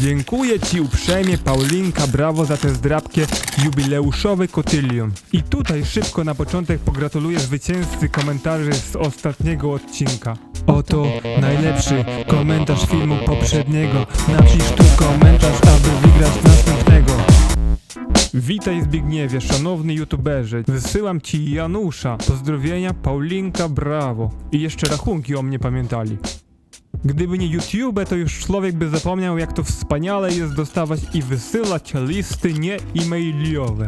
Dziękuję Ci uprzejmie Paulinka Brawo za tę zdrabkę jubileuszowy kotylion. I tutaj szybko na początek pogratuluję zwycięzcy komentarzy z ostatniego odcinka. Oto najlepszy komentarz filmu poprzedniego. Napisz tu komentarz, aby wygrać następnego. Witaj Zbigniewie, szanowny youtuberze. Wysyłam ci Janusza. Pozdrowienia Paulinka Brawo. I jeszcze rachunki o mnie pamiętali. Gdyby nie YouTube, to już człowiek by zapomniał, jak to wspaniale jest dostawać i wysyłać listy nie e-mailiowe.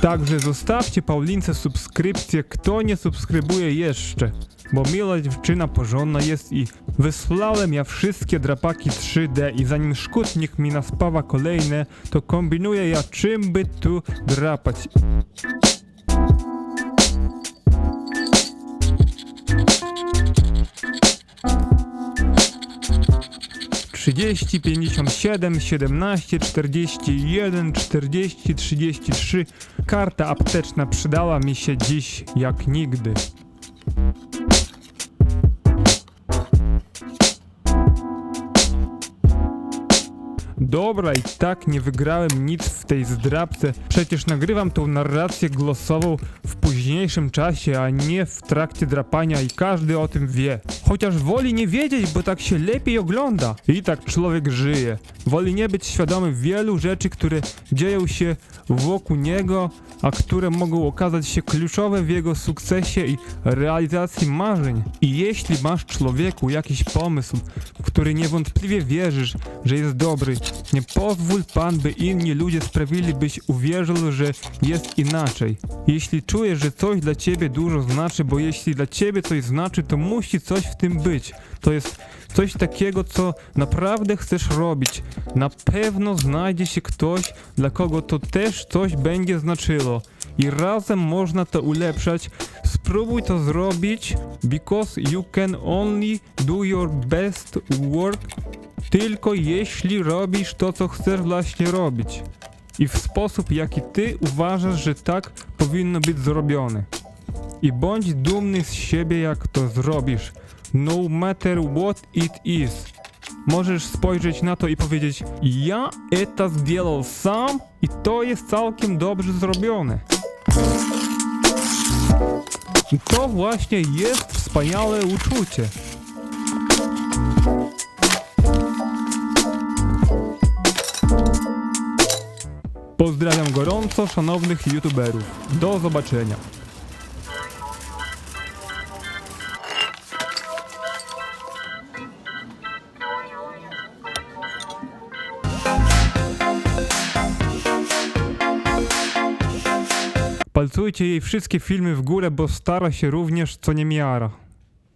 Także zostawcie Paulince subskrypcję, kto nie subskrybuje jeszcze, bo mila dziewczyna porządna jest i wysłałem ja wszystkie drapaki 3D i zanim szkutnik mi naspawa kolejne, to kombinuję ja czym by tu drapać. Trzydzieści, pięćdziesiąt siedem, siedemnaście, czterdzieści jeden, czterdzieści, trzydzieści trzy. Karta apteczna przydała mi się dziś jak nigdy. Dobra, i tak nie wygrałem nic w tej zdrabce. Przecież nagrywam tą narrację głosową w późniejszym czasie, a nie w trakcie drapania i każdy o tym wie. Chociaż woli nie wiedzieć, bo tak się lepiej ogląda. I tak człowiek żyje. Woli nie być świadomy wielu rzeczy, które dzieją się wokół niego, a które mogą okazać się kluczowe w jego sukcesie i realizacji marzeń. I jeśli masz człowieku jakiś pomysł, w który niewątpliwie wierzysz, że jest dobry, nie pozwól Pan, by inni ludzie sprawili, byś uwierzył, że jest inaczej. Jeśli czujesz, że coś dla Ciebie dużo znaczy, bo jeśli dla Ciebie coś znaczy, to musi coś w tym być. To jest coś takiego, co naprawdę chcesz robić. Na pewno znajdzie się ktoś, dla kogo to też coś będzie znaczyło. I razem można to ulepszać. Spróbuj to zrobić, because you can only do your best work tylko jeśli robisz to, co chcesz właśnie robić. I w sposób, jaki ty uważasz, że tak powinno być zrobione. I bądź dumny z siebie, jak to zrobisz. No matter what it is. Możesz spojrzeć na to i powiedzieć: Ja это сделал sam i to jest całkiem dobrze zrobione. I to właśnie jest wspaniałe uczucie. Pozdrawiam gorąco szanownych youtuberów. Do zobaczenia. Palcujcie jej wszystkie filmy w górę, bo stara się również co nie miara.